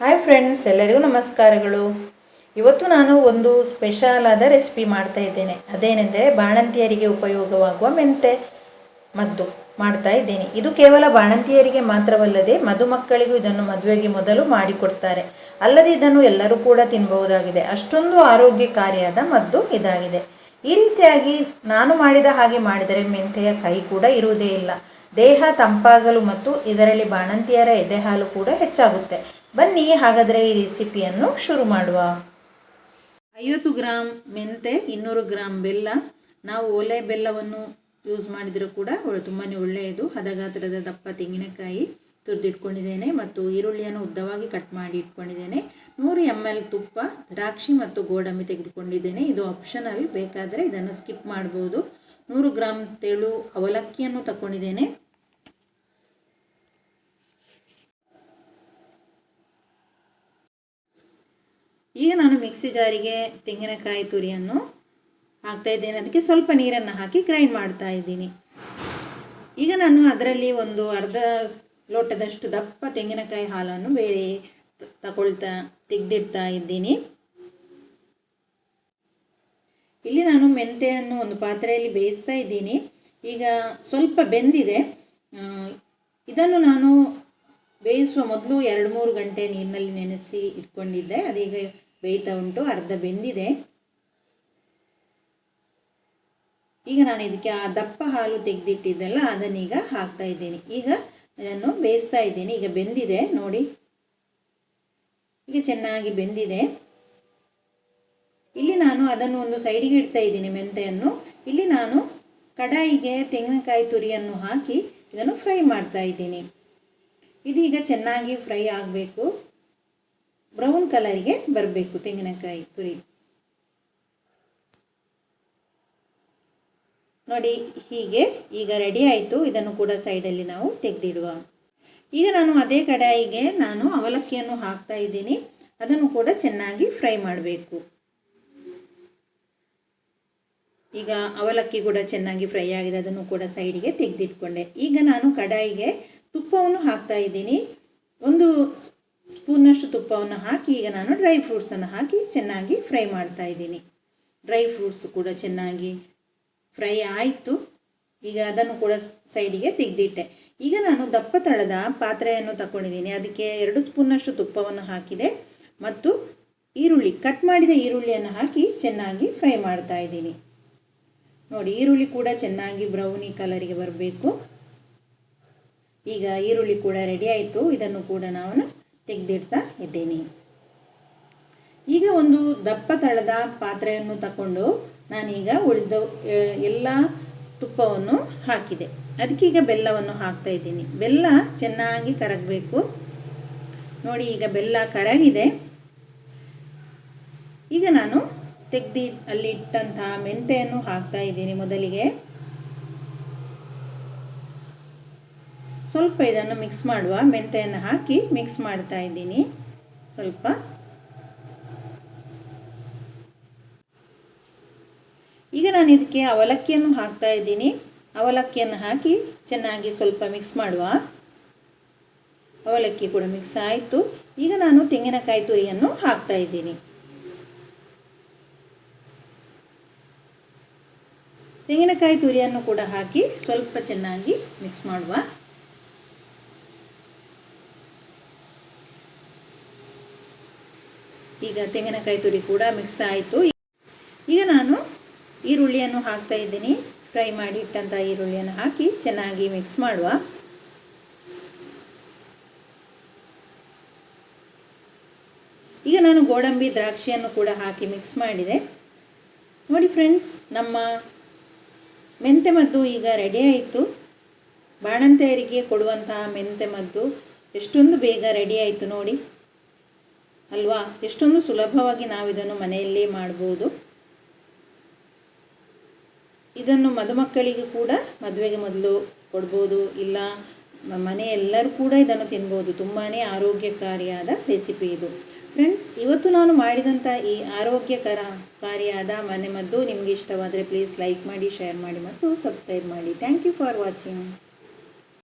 Hi friends, ಎಲ್ಲರಿಗೂ ನಮಸ್ಕಾರಗಳು. ಇವತ್ತು ನಾನು ಒಂದು ಸ್ಪೆಷಲ್ ಆದ ರೆಸಿಪಿ ಮಾಡ್ತಾ ಇದ್ದೇನೆ. ಅದೇನೆಂದರೆ ಬಾಣಂತಿಯರಿಗೆ ಉಪಯೋಗವಾಗುವ ಮೆಂತೆ ಮದ್ದು ಮಾಡ್ತಾ ಇದ್ದೇನೆ. ಇದು ಕೇವಲ ಬಾಣಂತಿಯರಿಗೆ ಮಾತ್ರವಲ್ಲದೆ ಮದುಮಕ್ಕಳಿಗೂ ಇದನ್ನು ಮದುವೆಗೆ ಮೊದಲು ಮಾಡಿಕೊಡ್ತಾರೆ ಅಲ್ಲದೆ ಇದನ್ನು ಎಲ್ಲರೂ ಕೂಡ ತಿನ್ನಬಹುದಾಗಿದೆ ಅಷ್ಟೊಂದು ಆರೋಗ್ಯಕಾರಿಯಾದ ಮದ್ದು ಇದಾಗಿದೆ. ಈ ರೀತಿಯಾಗಿ ನಾನು ಮಾಡಿದ ಹಾಗೆ ಮಾಡಿದರೆ ಮೆಂತೆಯ ಕೈ ಕೂಡ ಇರುವುದೇ ಇಲ್ಲ. ದೇಹ ತಂಪಾಗಲು ಮತ್ತು ಇದರಲ್ಲಿ ಬಾಣಂತಿಯರ ಎದೆಹಾಲು ಕೂಡ ಹೆಚ್ಚಾಗುತ್ತೆ. ಬನ್ನಿ, ಹಾಗಾದರೆ ಈ ರೆಸಿಪಿಯನ್ನು ಶುರು ಮಾಡುವ. ಐವತ್ತು ಗ್ರಾಮ್ ಮೆಂತೆ, ಇನ್ನೂರು ಗ್ರಾಮ್ ಬೆಲ್ಲ. ನಾವು ಒಲೆ ಬೆಲ್ಲವನ್ನು ಯೂಸ್ ಮಾಡಿದರೂ ಕೂಡ ತುಂಬಾ ಒಳ್ಳೆಯದು. ಹದಗಾತ್ರದ ದಪ್ಪ ತೆಂಗಿನಕಾಯಿ ತುರಿದಿಟ್ಕೊಂಡಿದ್ದೇನೆ ಮತ್ತು ಈರುಳ್ಳಿಯನ್ನು ಉದ್ದವಾಗಿ ಕಟ್ ಮಾಡಿ ಇಟ್ಕೊಂಡಿದ್ದೇನೆ. ನೂರು ಎಂ ಎಲ್ ತುಪ್ಪ, ದ್ರಾಕ್ಷಿ ಮತ್ತು ಗೋಡಂಬಿ ತೆಗೆದುಕೊಂಡಿದ್ದೇನೆ. ಇದು ಆಪ್ಷನಲ್ ಬೇಕಾದರೆ ಇದನ್ನು ಸ್ಕಿಪ್ ಮಾಡ್ಬೋದು. ನೂರು ಗ್ರಾಮ್ ತೆಳು ಅವಲಕ್ಕಿಯನ್ನು ತಗೊಂಡಿದ್ದೇನೆ ಈಗ ನಾನು ಮಿಕ್ಸಿ ಜಾರಿಗೆ ತೆಂಗಿನಕಾಯಿ ತುರಿಯನ್ನು ಹಾಕ್ತಾ ಇದ್ದೇನೆ. ಅದಕ್ಕೆ ಸ್ವಲ್ಪ ನೀರನ್ನು ಹಾಕಿ ಗ್ರೈಂಡ್ ಮಾಡ್ತಾ ಇದ್ದೀನಿ. ಈಗ ನಾನು ಅದರಲ್ಲಿ ಒಂದು ಅರ್ಧ ಲೋಟದಷ್ಟು ದಪ್ಪ ತೆಂಗಿನಕಾಯಿ ಹಾಲನ್ನು ಬೇರೆ ತಗೊಳ್ತಾ ತೆಗೆದಿಡ್ತಾ ಇದ್ದೀನಿ. ಇಲ್ಲಿ ನಾನು ಮೆಂತೆಯನ್ನು ಒಂದು ಪಾತ್ರೆಯಲ್ಲಿ ಬೇಯಿಸ್ತಾ ಇದ್ದೀನಿ. ಈಗ ಸ್ವಲ್ಪ ಬೆಂದಿದೆ. ಇದನ್ನು ನಾನು ಬೇಯಿಸುವ ಮೊದಲು ಎರಡು ಮೂರು ಗಂಟೆ ನೀರಿನಲ್ಲಿ ನೆನೆಸಿ ಇಟ್ಕೊಂಡಿದ್ದೆ. ಅದೀಗ ಬೇಯ್ತಾ ಉಂಟು, ಅರ್ಧ ಬೆಂದಿದೆ. ಈಗ ನಾನು ಇದಕ್ಕೆ ಆ ದಪ್ಪ ಹಾಲು ತೆಗೆದಿಟ್ಟಿದ್ದೆಲ್ಲ ಅದನ್ನೀಗ ಹಾಕ್ತಾ ಇದ್ದೀನಿ. ಈಗ ಇದನ್ನು ಬೇಯಿಸ್ತಾ ಇದ್ದೀನಿ. ಈಗ ಬೆಂದಿದೆ, ನೋಡಿ. ಈಗ ಚೆನ್ನಾಗಿ ಬೆಂದಿದೆ. ಇಲ್ಲಿ ನಾನು ಅದನ್ನು ಒಂದು ಸೈಡಿಗೆ ಇಡ್ತಾ ಇದ್ದೀನಿ ಮೆಂತೆಯನ್ನು. ಇಲ್ಲಿ ನಾನು ಕಡಾಯಿಗೆ ತೆಂಗಿನಕಾಯಿ ತುರಿಯನ್ನು ಹಾಕಿ ಇದನ್ನು ಫ್ರೈ ಮಾಡ್ತಾ ಇದ್ದೀನಿ. ಇದೀಗ ಚೆನ್ನಾಗಿ ಫ್ರೈ ಆಗಬೇಕು. ಬ್ರೌನ್ ಕಲರಿಗೆ ಬರಬೇಕು ತೆಂಗಿನಕಾಯಿ ತುರಿ. ನೋಡಿ, ಹೀಗೆ ಈಗ ರೆಡಿ ಆಯಿತು. ಇದನ್ನು ಕೂಡ ಸೈಡಲ್ಲಿ ನಾವು ತೆಗೆದಿಡುವ. ಈಗ ನಾನು ಅದೇ ಕಡಾಯಿಗೆ ನಾನು ಅವಲಕ್ಕಿಯನ್ನು ಹಾಕ್ತಾ ಇದ್ದೀನಿ. ಅದನ್ನು ಕೂಡ ಚೆನ್ನಾಗಿ ಫ್ರೈ ಮಾಡಬೇಕು. ಈಗ ಅವಲಕ್ಕಿ ಕೂಡ ಚೆನ್ನಾಗಿ ಫ್ರೈ ಆಗಿದೆ. ಅದನ್ನು ಕೂಡ ಸೈಡಿಗೆ ತೆಗೆದಿಟ್ಕೊಂಡೆ. ಈಗ ನಾನು ಕಡಾಯಿಗೆ ತುಪ್ಪವನ್ನು ಹಾಕ್ತಾ ಇದ್ದೀನಿ. ಒಂದು ಸ್ಪೂನ್ನಷ್ಟು ತುಪ್ಪವನ್ನು ಹಾಕಿ ಈಗ ನಾನು ಡ್ರೈ ಫ್ರೂಟ್ಸನ್ನು ಹಾಕಿ ಚೆನ್ನಾಗಿ ಫ್ರೈ ಮಾಡ್ತಾ ಇದ್ದೀನಿ. ಡ್ರೈ ಫ್ರೂಟ್ಸ್ ಕೂಡ ಚೆನ್ನಾಗಿ ಫ್ರೈ ಆಯಿತು. ಈಗ ಅದನ್ನು ಕೂಡ ಸೈಡಿಗೆ ತೆಗೆದಿಟ್ಟೆ. ಈಗ ನಾನು ದಪ್ಪ ತಳದ ಪಾತ್ರೆಯನ್ನು ತಗೊಂಡಿದ್ದೀನಿ ಅದಕ್ಕೆ ಎರಡು ಸ್ಪೂನ್ನಷ್ಟು ತುಪ್ಪವನ್ನು ಹಾಕಿದೆ ಮತ್ತು ಈರುಳ್ಳಿ ಕಟ್ ಮಾಡಿದ ಈರುಳ್ಳಿಯನ್ನು ಹಾಕಿ ಚೆನ್ನಾಗಿ ಫ್ರೈ ಮಾಡ್ತಾ ಇದ್ದೀನಿ. ನೋಡಿ, ಈರುಳ್ಳಿ ಕೂಡ ಚೆನ್ನಾಗಿ ಬ್ರೌನಿ ಕಲರಿಗೆ ಬರಬೇಕು. ಈಗ ಈರುಳ್ಳಿ ಕೂಡ ರೆಡಿ ಆಯಿತು. ಇದನ್ನು ಕೂಡ ನಾನು ತೆಗೆದಿಡ್ತಾ ಇದ್ದೀನಿ. ಈಗ ಒಂದು ದಪ್ಪ ತಳದ ಪಾತ್ರೆಯನ್ನು ತಗೊಂಡು ನಾನೀಗ ಉಳಿದ ಎಲ್ಲ ತುಪ್ಪವನ್ನು ಹಾಕಿದೆ. ಅದಕ್ಕೀಗ ಬೆಲ್ಲವನ್ನು ಹಾಕ್ತಾ ಇದ್ದೀನಿ. ಬೆಲ್ಲ ಚೆನ್ನಾಗಿ ಕರಗಬೇಕು. ನೋಡಿ, ಈಗ ಬೆಲ್ಲ ಕರಗಿದೆ. ಈಗ ನಾನು ತೆಗೆದಿ, ಅಲ್ಲಿ ಇಟ್ಟಂತಹ ಮೆಂತೆಯನ್ನು ಹಾಕ್ತಾ ಇದ್ದೀನಿ ಮೊದಲಿಗೆ. ಸ್ವಲ್ಪ ಇದನ್ನು ಮಿಕ್ಸ್ ಮಾಡುವ ಮೆಂತೆಯನ್ನು ಹಾಕಿ ಮಿಕ್ಸ್ ಮಾಡ್ತಾ ಇದ್ದೀನಿ. ಸ್ವಲ್ಪ. ಈಗ ನಾನು ಇದಕ್ಕೆ ಅವಲಕ್ಕಿಯನ್ನು ಹಾಕ್ತಾ ಇದ್ದೀನಿ. ಅವಲಕ್ಕಿಯನ್ನು ಹಾಕಿ ಚೆನ್ನಾಗಿ ಸ್ವಲ್ಪ ಮಿಕ್ಸ್ ಮಾಡುವ. ಅವಲಕ್ಕಿ ಕೂಡ ಮಿಕ್ಸ್ ಆಯಿತು. ಈಗ ನಾನು ತೆಂಗಿನಕಾಯಿ ತುರಿಯನ್ನು ಹಾಕ್ತಾ ಇದ್ದೀನಿ. ತೆಂಗಿನಕಾಯಿ ತುರಿಯನ್ನು ಕೂಡ ಹಾಕಿ ಸ್ವಲ್ಪ ಚೆನ್ನಾಗಿ ಮಿಕ್ಸ್ ಮಾಡುವ. ಈಗ ತೆಂಗಿನಕಾಯಿ ತುರಿ ಕೂಡ ಮಿಕ್ಸ್ ಆಯಿತು. ಈಗ ನಾನು ಈರುಳ್ಳಿಯನ್ನು ಹಾಕ್ತಾ ಇದ್ದೀನಿ. ಫ್ರೈ ಮಾಡಿ ಇಟ್ಟಂಥ ಈರುಳ್ಳಿಯನ್ನು ಹಾಕಿ ಚೆನ್ನಾಗಿ ಮಿಕ್ಸ್ ಮಾಡುವ. ಈಗ ನಾನು ಗೋಡಂಬಿ ದ್ರಾಕ್ಷಿಯನ್ನು ಕೂಡ ಹಾಕಿ ಮಿಕ್ಸ್ ಮಾಡಿದೆ. ನೋಡಿ ಫ್ರೆಂಡ್ಸ್ ನಮ್ಮ ಮೆಂತೆ ಮದ್ದು ಈಗ ರೆಡಿ ಆಯಿತು. ಬಾಣಂತೆಯರಿಗೆ ಕೊಡುವಂತಹ ಮೆಂತೆ ಮದ್ದು ಎಷ್ಟೊಂದು ಬೇಗ ರೆಡಿ ಆಯಿತು ನೋಡಿ. ಅಲ್ವಾ? ಎಷ್ಟೊಂದು ಸುಲಭವಾಗಿ ನಾವು ಇದನ್ನು ಮನೆಯಲ್ಲೇ ಮಾಡ್ಬೋದು. ಇದನ್ನು ಮದುಮಕ್ಕಳಿಗೂ ಕೂಡ ಮದುವೆಗೆ ಮೊದಲು ಕೊಡ್ಬೋದು. ಇಲ್ಲ ಮನೆಯೆಲ್ಲರೂ ಕೂಡ ಇದನ್ನು ತಿನ್ಬೋದು. ತುಂಬಾ ಆರೋಗ್ಯಕಾರಿಯಾದ ರೆಸಿಪಿ ಇದು. ಫ್ರೆಂಡ್ಸ್, ಇವತ್ತು ನಾನು ಮಾಡಿದಂಥ ಈ ಆರೋಗ್ಯಕರ ಕಾರಿಯಾದ ಮನೆ ನಿಮಗೆ ಇಷ್ಟವಾದರೆ ಪ್ಲೀಸ್ ಲೈಕ್ ಮಾಡಿ, ಶೇರ್ ಮಾಡಿ ಮತ್ತು ಸಬ್ಸ್ಕ್ರೈಬ್ ಮಾಡಿ. Thank you for watching.